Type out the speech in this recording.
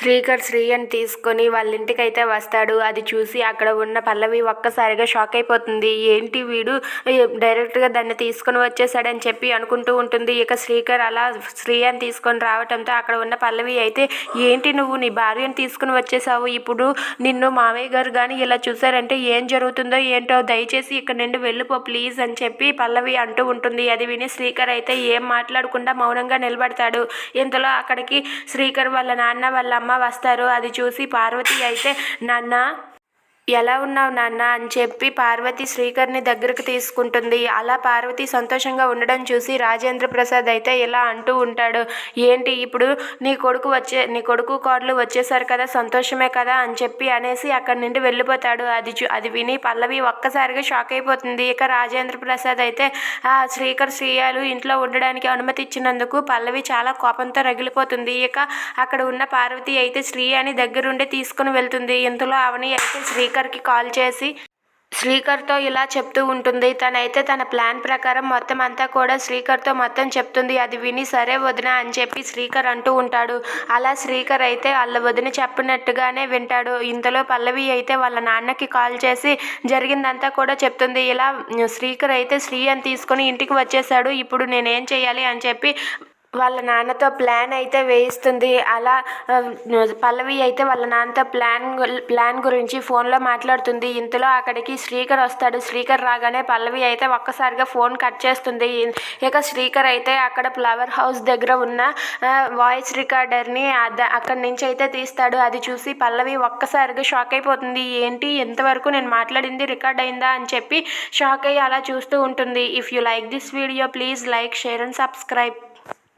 శ్రీకర్ శ్రీయని తీసుకొని వాళ్ళ ఇంటికి అయితే వస్తాడు. అది చూసి అక్కడ ఉన్న పల్లవి ఒక్కసారిగా షాక్ అయిపోతుంది. ఏంటి వీడు? డైరెక్ట్గా దాన్ని తీసుకొని వచ్చేసాడని చెప్పి అనుకుంటూ ఉంటుంది. ఇక శ్రీకర్ అలా శ్రీయని తీసుకొని రావటంతో అక్కడ ఉన్న పల్లవి అయితే ఏంటి నువ్వు నీ భార్యను తీసుకుని వచ్చేసావు? ఇప్పుడు నిన్ను మావయ్య గారు కానీ ఇలా చూసారంటే ఏం జరుగుతుందో ఏంటో దయచేసి ఇక్కడ నుండి వెళ్ళిపో ప్లీజ్ అని చెప్పి పల్లవి అంటూ ఉంటుంది. అది విని శ్రీకర్ అయితే ఏం మాట్లాడకుండా మౌనంగా నిలబడతాడు. ఇంతలో అక్కడికి శ్రీకర్ వాళ్ళ నాన్న వాళ్ళ అమ్మ వస్తారు అది చూసి పార్వతి అయితే నాన్న ఎలా ఉన్నావు నాన్న? అని చెప్పి పార్వతి శ్రీకర్ని దగ్గరకు తీసుకుంటుంది. అలా పార్వతి సంతోషంగా ఉండడం చూసి రాజేంద్ర ప్రసాద్ అయితే ఇలా అంటూ ఉంటాడు. ఏంటి ఇప్పుడు నీ కొడుకు వచ్చే నీ కొడుకు కోడలు వచ్చేసారు కదా సంతోషమే కదా? అని చెప్పి అనేసి అక్కడి నుండి వెళ్ళిపోతాడు. అది చూ అది విని పల్లవి ఒక్కసారిగా షాక్ అయిపోతుంది. ఇక రాజేంద్ర ప్రసాద్ అయితే ఆ శ్రీకర్ శ్రీయాలు ఇంట్లో ఉండడానికి అనుమతి ఇచ్చినందుకు పల్లవి చాలా కోపంతో రగిలిపోతుంది. ఇక అక్కడ ఉన్న పార్వతి అయితే శ్రీయాని దగ్గరుండి తీసుకుని వెళ్తుంది. ఇంతలో అవని అయితే శ్రీకర్ శ్రీకర్కి కాల్ చేసి శ్రీకర్తో ఇలా చెప్తూ ఉంటుంది. తనైతే తన ప్లాన్ ప్రకారం మొత్తం అంతా కూడా శ్రీకర్తో మొత్తం చెప్తుంది. అది విని సరే వదిన అని చెప్పి శ్రీకర్ అంటూ ఉంటాడు. అలా శ్రీకర్ అయితే వాళ్ళ వదిన చెప్పినట్టుగానే వింటాడు. ఇంతలో పల్లవి అయితే వాళ్ళ నాన్నకి కాల్ చేసి జరిగిందంతా కూడా చెప్తుంది. ఇలా శ్రీకర్ అయితే శ్రీ అని తీసుకొని ఇంటికి వచ్చేసాడు ఇప్పుడు నేనేం చేయాలి అని చెప్పి వాళ్ళ నాన్నతో ప్లాన్ అయితే వేయిస్తుంది. అలా పల్లవి అయితే వాళ్ళ నాన్నతో ప్లాన్ గు- ప్లాన్ గురించి ఫోన్లో మాట్లాడుతుంది. ఇంతలో అక్కడికి శ్రీకర్ వస్తాడు. శ్రీకర్ రాగానే పల్లవి అయితే ఒక్కసారిగా ఫోన్ కట్ చేస్తుంది. ఇక శ్రీకర్ అయితే అక్కడ ఫ్లవర్ హౌస్ దగ్గర ఉన్న వాయిస్ రికార్డర్ని అక్కడి నుంచి అయితే తీస్తాడు. అది చూసి పల్లవి ఒక్కసారిగా షాక్ అయిపోతుంది. ఏంటి? ఎంతవరకు నేను మాట్లాడింది రికార్డ్ అయిందా? అని చెప్పి షాక్ అయ్యి అలా చూస్తూ ఉంటుంది. If you like this video please like share and subscribe.